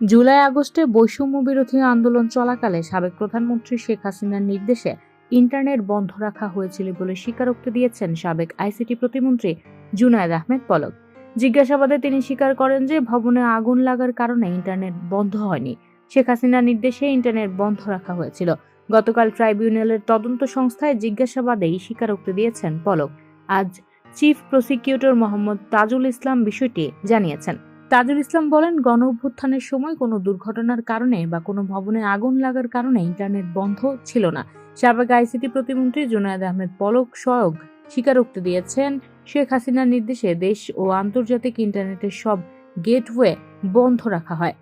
জুলাই আগস্টে বৈষম্য বিরোধী আন্দোলন চলাকালে সাবেক প্রধানমন্ত্রী শেখ হাসিনার নির্দেশে ইন্টারনেট বন্ধ রাখা হয়েছিল বলে স্বীকারোক্তি দিয়েছেন সাবেক আইসিটি প্রতিমন্ত্রী জুনায়েদ আহমেদ পলক। জিজ্ঞাসাবাদে তিনি স্বীকার করেন যে ভবনে আগুন লাগার কারণে ইন্টারনেট বন্ধ হয়নি। শেখ হাসিনার নির্দেশে ইন্টারনেট বন্ধ রাখা হয়েছিল। গতকাল ট্রাইব্যুনালের তদন্ত সংস্থায় জিজ্ঞাসাবাদেই স্বীকারোক্তি দিয়েছেন পলক। আজ চিফ প্রসিকিউটর মোহাম্মদ তাজুল ইসলাম বিষয়টি জানিয়েছেন। তাজুল ইসলাম বলেন গণ অভ্যুত্থানের সময় কোনো দুর্ঘটনার কারণে বা কোনো ভবনে আগুন লাগার কারণে ইন্টারনেট বন্ধ ছিল না। সাবেক আইসিটি প্রতিমন্ত্রী জুনায়েদ আহমেদ পলক স্বয়ং স্বীকারোক্তি দিয়েছেন, শেখ হাসিনার নির্দেশে দেশ ও আন্তর্জাতিক ইন্টারনেটের সব গেটওয়ে বন্ধ রাখা হয়।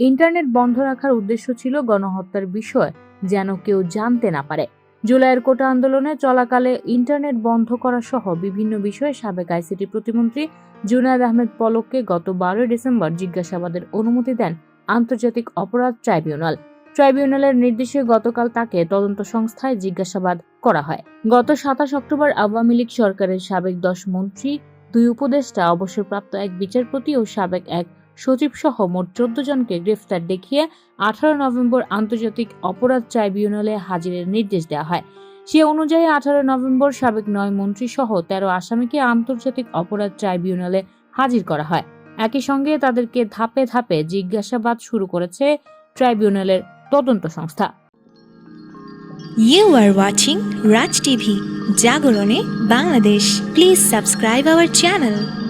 ইন্টারনেট বন্ধ রাখার উদ্দেশ্য ছিল গণহত্যার বিষয় যেন কেউ জানতে না পারে। জুলাইয়ের কোটা আন্দোলনে চলাকালে ইন্টারনেট বন্ধ করা সহ বিভিন্ন বিষয়ে সাবেক আইসিটি প্রতিমন্ত্রী জুনায়েদ আহমেদ পলককে গত বারোই ডিসেম্বর জিজ্ঞাসাবাদের অনুমতি দেন আন্তর্জাতিক অপরাধ ট্রাইব্যুনাল। ট্রাইব্যুনালের নির্দেশে গতকাল তাকে তদন্ত সংস্থায় জিজ্ঞাসাবাদ করা হয়। গত সাতাশ অক্টোবর আওয়ামী লীগ সরকারের সাবেক দশ মন্ত্রী, দুই উপদেষ্টা, অবসরপ্রাপ্ত এক বিচারপতি ও সাবেক এক সচিব সহ মোট চোদ্দ জনকে গ্রেফতার দেখিয়ে আঠারো নভেম্বর আন্তর্জাতিক অপরাধ ট্রাইব্যুনালে হাজিরের নির্দেশ দেওয়া হয়। সে অনুযায়ী আঠারো নভেম্বর সাবেক নয় মন্ত্রী সহ তেরো আসামিকে আন্তর্জাতিক অপরাধ ট্রাইব্যুনালে হাজির করা হয়। একই সঙ্গে তাদেরকে ধাপে ধাপে জিজ্ঞাসাবাদ শুরু করেছে ট্রাইব্যুনালের তদন্ত সংস্থা। You are watching Raj TV জাগরণে Bangladesh please subscribe our channel.